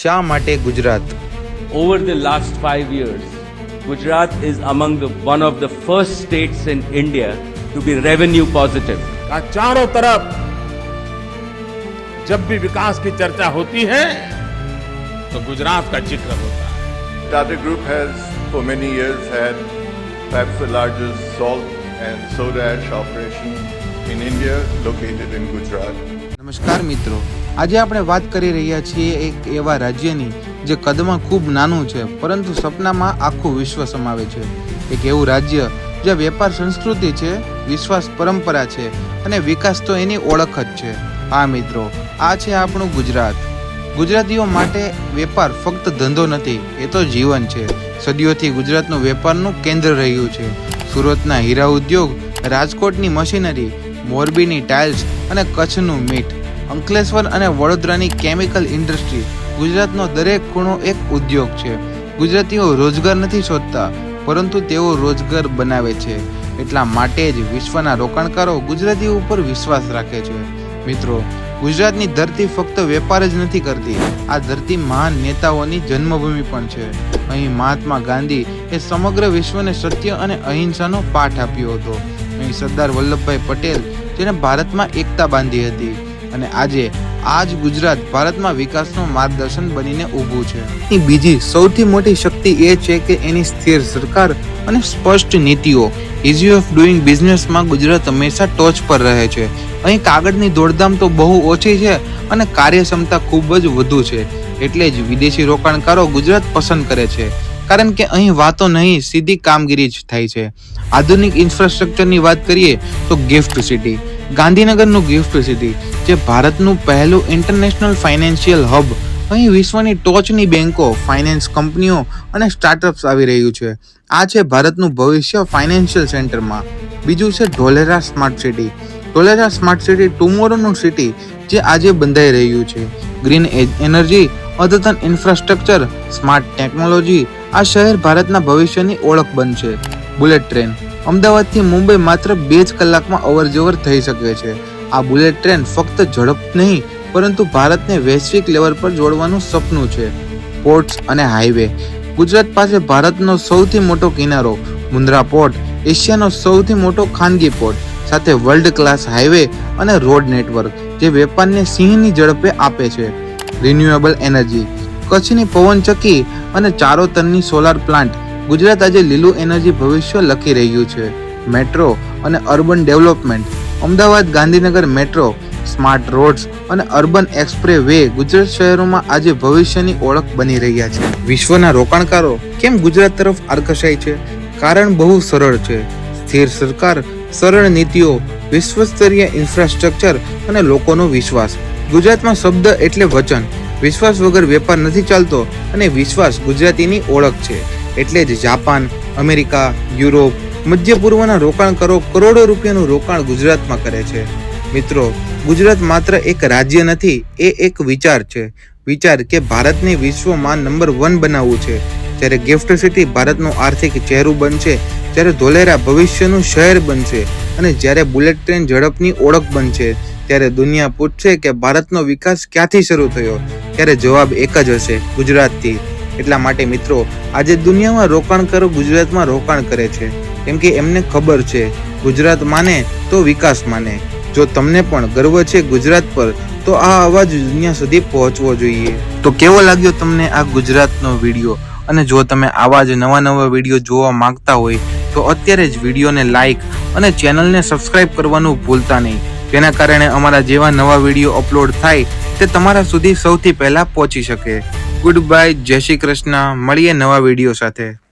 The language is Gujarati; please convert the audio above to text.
શા માટે Gujarat Over the last five years, Gujarat is among the one of the first states in India to be revenue positive. का चारों तरफ जब भी विकास की चर्चा होती है तो गुजरात का जिक्र होता है Tata Group has for many years had perhaps the largest salt and soda ash operation in India located in Gujarat. નમસ્કાર મિત્રો આજે આપણે વાત કરી રહ્યા છીએ એક એવા રાજ્યની જે કદમાં ખૂબ નાનું છે, પરંતુ સપનામાં આખું વિશ્વ સમાવે છે. એક એવું રાજ્ય જ્યાં વેપાર સંસ્કૃતિ છે, વિશ્વાસ પરંપરા છે અને વિકાસ તો એની ઓળખ જ છે. આ મિત્રો, આ છે આપણું ગુજરાત. ગુજરાતીઓ માટે વેપાર ફક્ત ધંધો નથી, એ તો જીવન છે. સદીઓથી ગુજરાતનું વેપારનું કેન્દ્ર રહ્યું છે. સુરતના હીરા ઉદ્યોગ, રાજકોટની મશીનરી, મોરબીની ટાઇલ્સ અને કચ્છનું મીઠ. અંકલેશ્વર અને વડોદરાની કેમિકલ ઇન્ડસ્ટ્રી ગુજરાતનો દરેક ખૂણો એક ઉદ્યોગ છે. ગુજરાતીઓ રોજગાર નથી શોધતા, પરંતુ તેઓ રોજગાર બનાવે છે. એટલા માટે જ વિશ્વના રોકાણકારો ગુજરાતી ઉપર વિશ્વાસ રાખે છે. મિત્રો, ગુજરાતની ધરતી ફક્ત વેપાર જ નથી કરતી, આ ધરતી મહાન નેતાઓની જન્મભૂમિ પણ છે. અહીં મહાત્મા ગાંધી એ સમગ્ર વિશ્વને સત્ય અને અહિંસાનો પાઠ આપ્યો હતો. અહીં સરદાર વલ્લભભાઈ પટેલ જેને ભારતમાં એકતા બાંધી હતી. અને આજે આજ ગુજરાત ભારતમાં વિકાસનું માર્ગદર્શન બનીને ઊભું છે. બીજી સૌથી મોટી શક્તિ એ છે કે એની સ્થિર સરકાર અને સ્પષ્ટ નીતિઓ. ઇઝી ઓફ ડુઈંગ બિઝનેસમાં ગુજરાત હંમેશા ટોચ પર રહે છે. અહીં કાગળની દોડધામ તો બહુ ઓછી છે અને કાર્યક્ષમતા ખૂબ જ વધુ છે. એટલે જ વિદેશી રોકાણકારો ગુજરાત પસંદ કરે છે. કારણ કે અહીં વાતો નહીં, સીધી કામગીરી જ થાય છે. આધુનિક ઇન્ફ્રાસ્ટ્રક્ચરની વાત કરીએ તો ગિફ્ટ સિટી ગાંધીનગરનું ગિફ્ટ સિટી જે ભારતનું પહેલું ઇન્ટરનેશનલ ફાઇનાન્શિયલ હબ અહીં વિશ્વની ટોચની બેન્કો ફાઇનાન્સ કંપનીઓ અને સ્ટાર્ટઅપ્સ આવી રહ્યું છે. આ છે ભારતનું ભવિષ્ય ફાઇનાન્શિયલ સેન્ટરમાં બીજું છે Dholera smart city Dholera smart city ટુમોરોનું city જે આજે બંધાઈ રહ્યું છે. ગ્રીન એનર્જી અદ્યતન ઇન્ફ્રાસ્ટ્રક્ચર સ્માર્ટ ટેકનોલોજી આ શહેર ભારતના ભવિષ્યની ઓળખ બનશે. બુલેટ ટ્રેન અમદાવાદથી મુંબઈ માત્ર બે જ કલાકમાં અવર જવર થઈ શકે છે. આ બુલેટ ટ્રેન ફક્ત ઝડપ નહીં, પરંતુ ભારતને વૈશ્વિક લેવલ પર જોડવાનું સપનું છે. પોર્ટ્સ અને હાઈવે. ગુજરાત પાસે ભારતનો સૌથી મોટો કિનારો, મુન્દ્રા પોર્ટ, એશિયાનો સૌથી મોટો ખાનગી પોર્ટ, સાથે વર્લ્ડ ક્લાસ હાઈવે અને રોડ નેટવર્ક જે વેપારને સિંહની ઝડપે આપે છે. રિન્યુએબલ એનર્જી કચ્છની પવનચક્કી અને ચારોતરની સોલાર પ્લાન્ટ ગુજરાત આજે લીલું એનર્જી ભવિષ્ય લખી રહ્યું છે. મેટ્રો અને urban development. Ahmedabad Gandhinagar metro, smart roads અને અર્બન એક્સપ્રે વે ગુજરાત શહેરોમાં આજે ભવિષ્યની ઓળખ બની રહ્યા છે. વિશ્વના રોકાણકારો કેમ ગુજરાત તરફ આકર્ષાય છે? કારણ બહુ સરળ છે. સ્થિર સરકાર, સરળ નીતિઓ, વિશ્વસ્તરીય ઇન્ફ્રાસ્ટ્રક્ચર અને લોકોનો વિશ્વાસ. ગુજરાતમાં શબ્દ એટલે વચન. વિશ્વાસ વગર વેપાર નથી ચાલતો અને વિશ્વાસ ગુજરાતીની ઓળખ છે. એટલે જ જાપાન, અમેરિકા, યુરોપ મધ્ય પૂર્વના રોકાણકારો કરોડો રૂપિયાનું રોકાણ ગુજરાતમાં કરે છે. મિત્રો, ગુજરાત માત્ર એક રાજ્ય નથી, એ એક વિચાર છે. વિચાર કે ભારતને વિશ્વમાં નંબર વન બનાવવું છે. જ્યારે ગિફ્ટ સિટી ભારતનું આર્થિક ચહેરું બનશે જ્યારે ધોલેરા ભવિષ્યનું શહેર બનશે અને જ્યારે બુલેટ ટ્રેન ઝડપની ઓળખ બનશે, ત્યારે દુનિયા પૂછશે કે ભારતનો વિકાસ ક્યાંથી શરૂ થયો? ત્યારે જવાબ એક જ હશે, ગુજરાતથી. એટલા માટે મિત્રો, આજે દુનિયામાં રોકાણકારો ગુજરાતમાં રોકાણ કરે છે. કેમ કે એમને ખબર છે, ગુજરાત માને તો વિકાસ માને. જો તમને પણ ગર્વ છે ગુજરાત પર, તો આ અવાજ દુનિયા સુધી પહોંચવો જોઈએ. તો કેવો લાગ્યો તમને આ ગુજરાતનો વીડિયો? અને જો તમે આવા જ નવા નવા વીડિયો જોવા માંગતા હોય, તો અત્યારે જ વિડીયોને લાઈક અને ચેનલને સબસ્ક્રાઇબ કરવાનું ભૂલતા નહીં. જેના કારણે અમારા જેવા નવા વીડિયો અપલોડ થાય, તે તમારા સુધી સૌથી પહેલા પહોંચી શકે. ગુડ બાય જય શ્રી કૃષ્ણ. મળીએ નવા વીડિયો સાથે.